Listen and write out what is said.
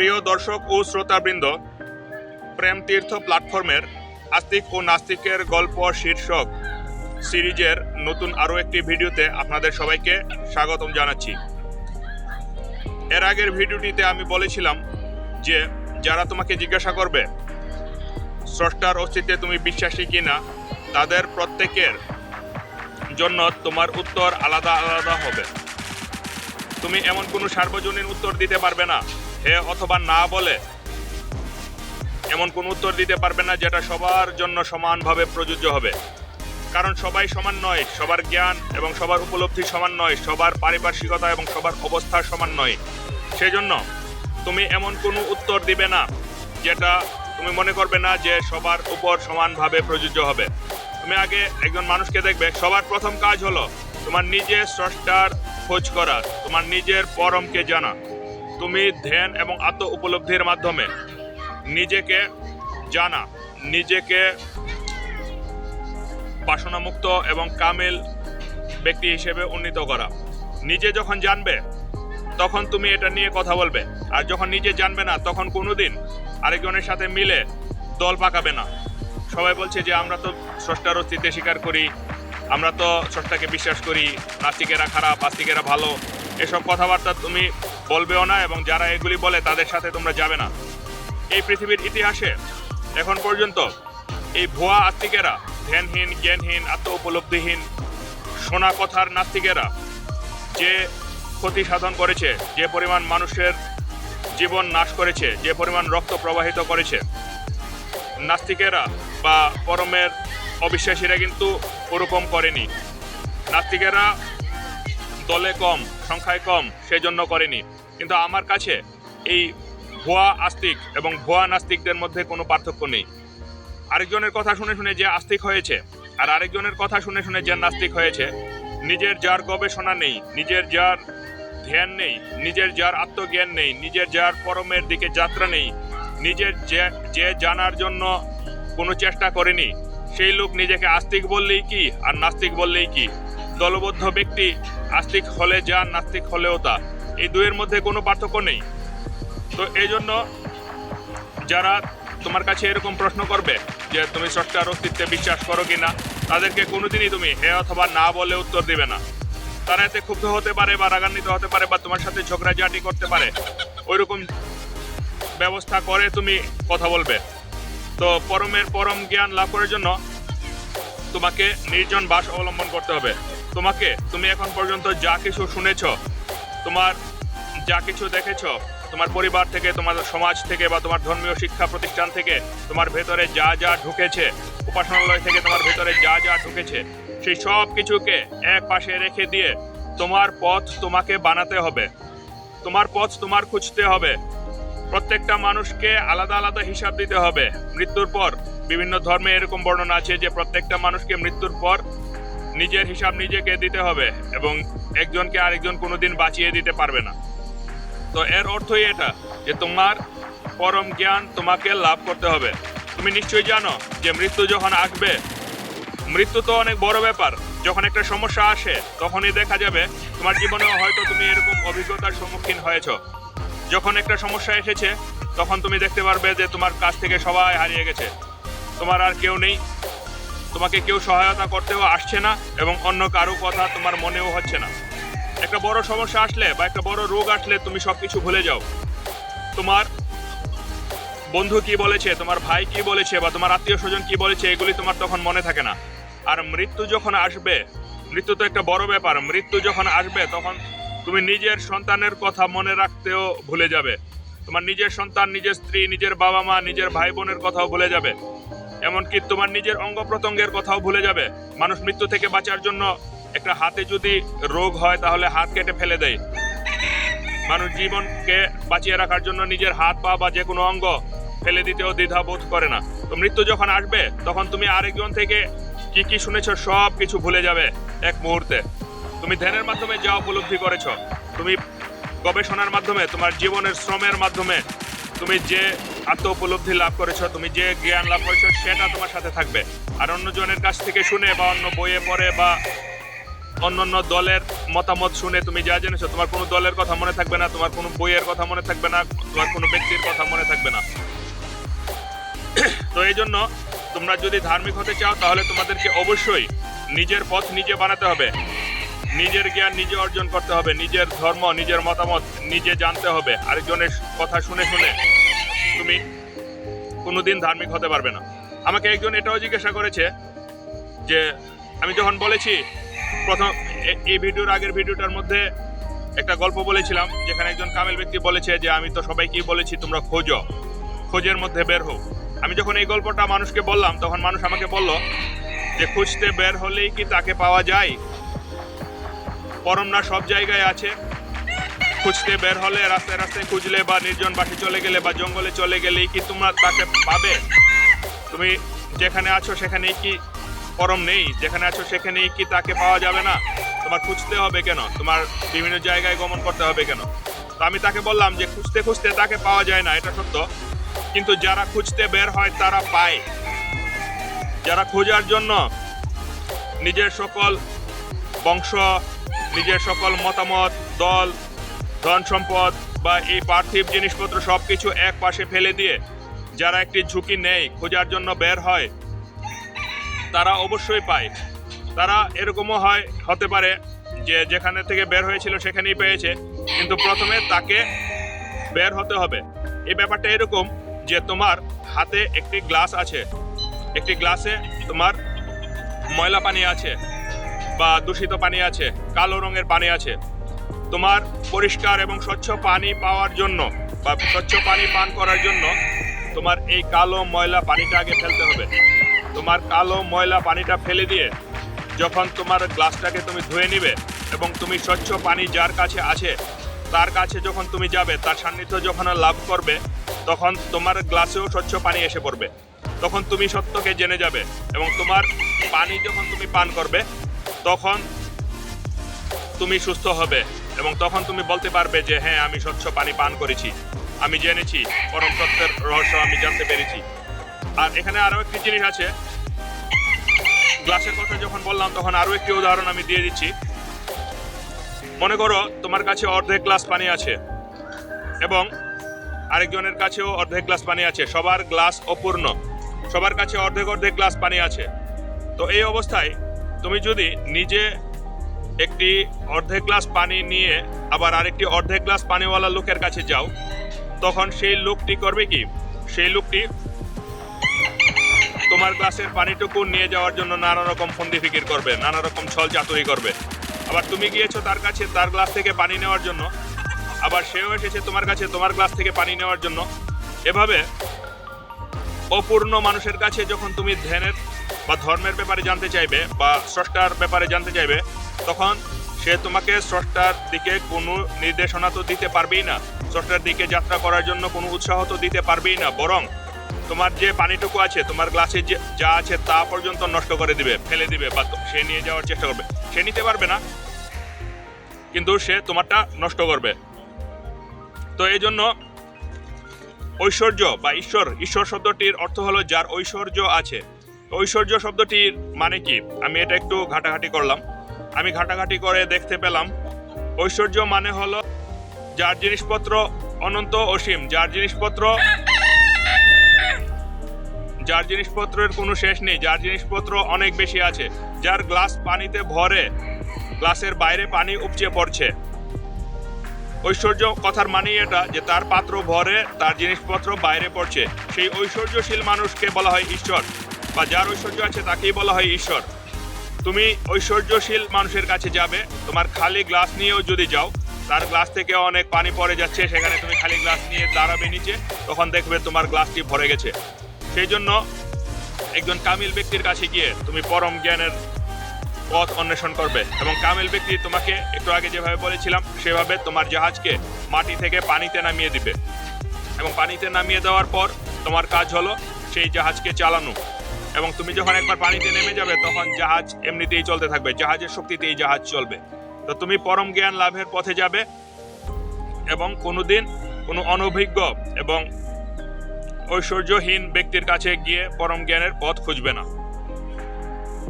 প্রিয় দর্শক ও শ্রোতাবৃন্দ, প্রেম তীর্থ প্ল্যাটফর্মের আস্তিক ও নাস্তিকের গল্প শীর্ষক সিরিজের নতুন আরও একটি ভিডিওতে আপনাদের সবাইকে স্বাগতম জানাচ্ছি। এর আগের ভিডিওটিতে আমি বলেছিলাম যে যারা তোমাকে জিজ্ঞাসা করবে, স্রষ্টার অস্তিত্বে তুমি বিশ্বাসী কিনা, তাদের প্রত্যেকের জন্য তোমার উত্তর আলাদা আলাদা হবে। তুমি এমন কোনো সার্বজনীন উত্তর দিতে পারবে না। হে অথবা না বলে, এমন কোনো উত্তর দিতে পারবে না যেটা সবার জন্য সমানভাবে প্রযোজ্য হবে। কারণ সবাই সমান নয়, সবার জ্ঞান এবং সবার উপলব্ধি সমান নয়, সবার পারিপার্শ্বিকতা এবং সবার অবস্থা সমান নয়। সেজন্য তুমি এমন কোনো উত্তর দিবে না যেটা তুমি মনে করবে না যে সবার উপর সমানভাবে প্রযোজ্য হবে। তুমি আগে একজন মানুষকে দেখবে, সবার প্রথম কাজ হলো তোমার নিজের স্রষ্টার খোঁজ করা, তোমার নিজের পরমকে জানা। তুমি ধ্যান এবং আত্ম উপলব্ধির মাধ্যমে নিজেকে জানা, নিজেকে বাসনামুক্ত এবং কামেল ব্যক্তি হিসেবে উন্নীত করা। নিজে যখন জানবে, তখন তুমি এটা নিয়ে কথা বলবে। আর যখন নিজে জানবে না, তখন কোনো কোনোদিন আরেকজনের সাথে মিলে দল পাকাবে না। সবাই বলছে যে, আমরা তো স্রষ্টার অস্তিত্বে স্বীকার করি, আমরা তো স্রষ্টাকে বিশ্বাস করি, নাস্তিকেরা খারাপ, আস্তিকেরা ভালো। এসব কথাবার্তা তুমি বলবেও না এবং যারা এগুলি বলে তাদের সাথে তোমরা যাবে না। এই পৃথিবীর ইতিহাসে এখন পর্যন্ত এই ভুয়া আস্তিকেরা ধ্যানহীন, জ্ঞানহীন আত্ম উপলব্ধিহীন শোনা কথার নাস্তিকেরা যে ক্ষতি সাধন করেছে, যে পরিমাণ মানুষের জীবন নাশ করেছে, যে পরিমাণ রক্ত প্রবাহিত করেছে, নাস্তিকেরা বা পরমের অবিশ্বাসীরা কিন্তু ওরকম করেনি। নাস্তিকেরা দলে কম, সংখ্যায় কম, সেজন্য করেনি। কিন্তু আমার কাছে এই ভুয়া আস্তিক এবং ভুয়া নাস্তিকদের মধ্যে কোনো পার্থক্য নেই। আরেকজনের কথা শুনে শুনে যে আস্তিক হয়েছে আর আরেকজনের কথা শুনে শুনে যে নাস্তিক হয়েছে, নিজের যার গবেষণা নেই, নিজের যার ধ্যান নেই, নিজের যার আত্মজ্ঞান নেই, নিজের যার পরমের দিকে যাত্রা নেই, নিজের যে যে জানার জন্য কোনো চেষ্টা করেনি, সেই লোক নিজেকে আস্তিক বললেই কি আর নাস্তিক বললেই কি? দলবদ্ধ ব্যক্তি, আস্তিক হলে যা নাস্তিক হলেও তা। এই দুয়ের মধ্যে কোনো পার্থক্য নেই। তো এই জন্য যারা তোমার কাছে এরকম প্রশ্ন করবে যে তুমি স্রষ্টার অস্তিত্বে বিশ্বাস করো কি না, তাদেরকে কোনোদিনই তুমি হে অথবা না বলে উত্তর দিবে না। তারা এতে ক্ষুব্ধ হতে পারে বা রাগান্বিত হতে পারে বা তোমার সাথে ঝগড়াঝাটি করতে পারে। ওইরকম ব্যবস্থা করে তুমি কথা বলবে। তো পরমের পরম জ্ঞান লাভ করার জন্য তোমাকে নির্জন বাস অবলম্বন করতে হবে। তোমাকে, তুমি এখন পর্যন্ত যা কিছু শুনেছ, তোমার যা কিছু দেখেছ, তোমার পরিবার থেকে, তোমার সমাজ থেকে বা তোমার ধর্মীয় শিক্ষা প্রতিষ্ঠান থেকে, তোমার ভেতরে যা যা ঢুকেছে, উপাসনালয় থেকে তোমার ভেতরে যা যা ঢুকেছে, সেই সব কিছুকে এক পাশে রেখে দিয়ে তোমার পথ তোমাকে বানাতে হবে। তোমার পথ তোমার খুঁজতে হবে। প্রত্যেকটা মানুষকে আলাদা আলাদা হিসাব দিতে হবে। মৃত্যুর পর বিভিন্ন ধর্মে এরকম বর্ণনা আছে যে প্রত্যেকটা মানুষকে মৃত্যুর পর নিজের হিসাব নিজেকে দিতে হবে এবং একজনকে আরেকজন কোনোদিন বাঁচিয়ে দিতে পারবে না। তো এর অর্থই এটা যে তোমার পরম জ্ঞান তোমাকে লাভ করতে হবে। তুমি নিশ্চয়ই জানো যে মৃত্যু যখন আসবে, মৃত্যু তো অনেক বড় ব্যাপার। যখন একটা সমস্যা আসে, তখনই দেখা যাবে তোমার জীবনে হয়তো তুমি এরকম অভিজ্ঞতার সম্মুখীন হয়েছো। যখন একটা সমস্যা এসেছে, তখন তুমি দেখতে পারবে যে তোমার কাছ থেকে সবাই হারিয়ে গেছে। তোমার আর কেউ নেই। তোমাকে কেউ সহায়তা করতেও আসছে না এবং অন্য কারও কথা তোমার মনেও হচ্ছে না। একটা বড় সমস্যা আসলে বা একটা বড় রোগ আসলে তুমি সব কিছু ভুলে যাও। তোমার বন্ধু কি বলেছে, তোমার ভাই কি বলেছে বা তোমার আত্মীয় স্বজন কি বলেছে, এগুলি তোমার তখন মনে থাকে না। আর মৃত্যু যখন আসবে, মৃত্যু তো একটা বড় ব্যাপার, মৃত্যু যখন আসবে তখন তুমি নিজের সন্তানের কথা মনে রাখতেও ভুলে যাবে। তোমার নিজের সন্তান, নিজের স্ত্রী, নিজের বাবা মা নিজের ভাই বোনের কথাও ভুলে যাবে। এমনকি তোমার নিজের অঙ্গ প্রত্যঙ্গের কথাও ভুলে যাবে। মানুষ মৃত্যু থেকে বাঁচার জন্য একটা হাতে যদি রোগ হয়, তাহলে হাত কেটে ফেলে দেয়। মানুষ জীবনকে বাঁচিয়ে রাখার জন্য নিজের হাত পা বা যে কোনো অঙ্গ ফেলে দিতেও দ্বিধা বোধ করে না। তো মৃত্যু যখন আসবে, তখন তুমি আরেকজন থেকে কি কি শুনেছ সব কিছু ভুলে যাবে এক মুহূর্তে। তুমি ধ্যানের মাধ্যমে যা উপলব্ধি করেছ, তুমি গবেষণার মাধ্যমে, তোমার জীবনের শ্রমের মাধ্যমে, তুমি যে আত্ম উপলব্ধি লাভ করেছ, তুমি যে জ্ঞান লাভ করেছ, সেটা তোমার সাথে থাকবে। আর অন্যজনের কাছ থেকে শুনে বা অন্য বইয়ে পড়ে বা অন্যান্য দলের মতামত শুনে তুমি যা জেনেছো, তোমার কোনো দলের কথা মনে থাকবে না, তোমার কোনো বইয়ের কথা মনে থাকবে না, তোমার কোনো ব্যক্তির কথা মনে থাকবে না। তো এই জন্য তোমরা যদি ধার্মিক হতে চাও, তাহলে তোমাদেরকে অবশ্যই নিজের পথ নিজে বানাতে হবে। নিজের জ্ঞান নিজে অর্জন করতে হবে, নিজের ধর্ম, নিজের মতামত নিজে জানতে হবে, আরেকজনের কথা শুনে শুনে তুমি কোনোদিন ধার্মিক হতে পারবে না। আমাকে একজন এটাও জিজ্ঞাসা করেছে যে, আমি যখন বলেছি, প্রথম এই ভিডিওর আগের ভিডিওটার মধ্যে একটা গল্প বলেছিলাম, যেখানে একজন কামেল ব্যক্তি বলেছে যে, আমি তো সবাইকেই বলেছি, তোমরা খোঁজো। খোঁজের মধ্যে বের হও। আমি যখন এই গল্পটা মানুষকে বললাম, তখন মানুষ আমাকে বলল যে, খুঁজতে বের হলেই কি তাকে পাওয়া যায়? পরম না সব জায়গায় আছে। খুঁজতে বের হলে রাস্তায় রাস্তায় খুঁজলে বা নির্জন বাসে চলে গেলে বা জঙ্গলে চলে গেলেই কি তোমরা তাকে পাবে? তুমি যেখানে আছো সেখানেই কি পরম নেই? যেখানে আছো সেখানেই কি তাকে পাওয়া যাবে না? তোমার খুঁজতে হবে কেন? তোমার বিভিন্ন জায়গায় গমন করতে হবে কেন? তো আমি তাকে বললাম যে খুঁজতে খুঁজতে তাকে পাওয়া যায় না, এটা সত্য। কিন্তু যারা খুঁজতে বের হয় তারা পায়। যারা খোঁজার জন্য নিজের সকল বংশ, নিজের সকল মতামত, দল ধন সম্পদ বা এই পার্থিব জিনিসপত্র সব কিছু এক পাশে ফেলে দিয়ে যারা একটি ঝুঁকি নেয়, খোঁজার জন্য বের হয়, তারা অবশ্যই পায়। তারা এরকমও হয়, হতে পারে যে যেখানে থেকে বের হয়েছিল সেখানেই পেয়েছে, কিন্তু প্রথমে তাকে বের হতে হবে। এই ব্যাপারটা এরকম যে তোমার হাতে একটি গ্লাস আছে। একটি গ্লাসে তোমার ময়লা পানি আছে বা দূষিত পানি আছে, কালো রঙের পানি আছে। তোমার পরিষ্কার এবং স্বচ্ছ পানি পাওয়ার জন্য বা স্বচ্ছ পানি পান করার জন্য তোমার এই কালো ময়লা পানিটা আগে ফেলতে হবে। তোমার কালো ময়লা পানিটা ফেলে দিয়ে যখন তোমার গ্লাসটাকে তুমি ধুয়ে নিবে এবং তুমি স্বচ্ছ পানি যার কাছে আছে, তার কাছে যখন তুমি যাবে, তার সান্নিধ্য যখন লাভ করবে, তখন তোমার গ্লাসেও স্বচ্ছ পানি এসে পড়বে। তখন তুমি সত্যকে জেনে যাবে এবং তোমার পানি যখন তুমি পান করবে, তখন তুমি সুস্থ হবে। এবং তখন তুমি বলতে পারবে যে হ্যাঁ আমি স্বচ্ছ পানি পান করেছি। আমি জেনেছি, পরম সত্যের রহস্য আমি জানতে পেরেছি। আর এখানে আরও একটি জিনিস আছে। গ্লাসের কথা যখন বললাম, তখন আরও একটি উদাহরণ আমি দিয়ে দিচ্ছি। মনে করো, তোমার কাছে অর্ধেক গ্লাস পানি আছে এবং আরেকজনের কাছেও অর্ধেক গ্লাস পানি আছে। সবার গ্লাস অপূর্ণ। সবার কাছে অর্ধেক অর্ধেক গ্লাস পানি আছে। তো এই অবস্থায় তুমি যদি নিজে একটি অর্ধেক গ্লাস পানি নিয়ে আবার আরেকটি অর্ধেক গ্লাস পানিওয়ালা লোকের কাছে যাও। তখন সেই লোকটি করবে কি? সেই লোকটি তোমার গ্লাসের পানিটুকু নিয়ে যাওয়ার জন্য নানা রকম ফন্দি ফিকির করবে, নানা রকম ছল চাতুরি করবে। আবার তুমি গিয়েছো তার কাছে, তার গ্লাস থেকে পানি নেওয়ার জন্য। আবার সেও এসেছে তোমার কাছে, তোমার গ্লাস থেকে পানি নেওয়ার জন্য। এভাবে অপূর্ণ মানুষের কাছে যখন তুমি ধ্যানের বা ধর্মের ব্যাপারে জানতে চাইবে বা স্রষ্টার ব্যাপারে জানতে চাইবে, তখন সে তোমাকে স্রষ্টার দিকে কোনো নির্দেশনা তো দিতে পারবেই না। স্রষ্টার দিকে যাত্রা করার জন্য কোনো উৎসাহ তো দিতে পারবেই না। বরং তোমার যে পানিটুকু আছে, তোমার গ্লাসে যে, যা আছে তা পর্যন্ত নষ্ট করে দিবে, ফেলে দিবে বা সে নিয়ে যাওয়ার চেষ্টা করবে। সে নিতে পারবে না, কিন্তু সে তোমারটা নষ্ট করবে। তো এই জন্য ঐশ্বর্য বা ঈশ্বর ঈশ্বর শব্দটির অর্থ হলো যার ঐশ্বর্য আছে ঐশ্বর্য শব্দটির মানে কি? আমি এটা একটু ঘাটাঘাটি করলাম। আমি ঘাটাঘাটি করে দেখতে পেলাম। ঐশ্বর্য মানে হলো যার জিনিসপত্র অনন্ত অসীম, যার জিনিসপত্র যার জিনিসপত্রের কোনো শেষ নেই, যার জিনিসপত্র অনেক বেশি আছে, যার গ্লাস পানিতে ভরে, গ্লাসের বাইরে পানি উপচে পড়ছে। ঐশ্বর্য কথার মানেই এটা যে তার পাত্র ভরে, তার জিনিসপত্র বাইরে পড়ছে। সেই ঐশ্বর্যশীল মানুষকে বলা হয় ঈশ্বর। বা যার ঐশ্বর্য আছে তাকেই বলা হয় ঈশ্বর। তুমি ঐশ্বর্যশীল মানুষের কাছে যাবে, তোমার খালি গ্লাস নিয়েও যদি যাও, তার গ্লাস থেকে অনেক পানি পড়ে যাচ্ছে, সেখানে তুমি খালি গ্লাস নিয়ে দাঁড়াবে নিচে, তখন দেখবে তোমার গ্লাসটি ভরে গেছে। সেই জন্য একজন কামিল ব্যক্তির কাছে গিয়ে তুমি পরম জ্ঞানের পথ অন্বেষণ করবে এবং কামিল ব্যক্তি তোমাকে একটু আগে যেভাবে বলেছিলাম, সেভাবে তোমার জাহাজকে মাটি থেকে পানিতে নামিয়ে দিবে। এবং পানিতে নামিয়ে দেওয়ার পর তোমার কাজ হলো সেই জাহাজকে চালানো। এবং তুমি যখন একবার পানিতে নেমে যাবে, তখন জাহাজ এমনিতেই চলতে থাকবে, জাহাজের শক্তিতেই জাহাজ চলবে। তো তুমি পরম জ্ঞান লাভের পথে যাবে এবং কোনোদিন কোনো অনভিজ্ঞ এবং ঐশ্বর্যহীন ব্যক্তির কাছে গিয়ে পরম জ্ঞানের পথ খুঁজবে না।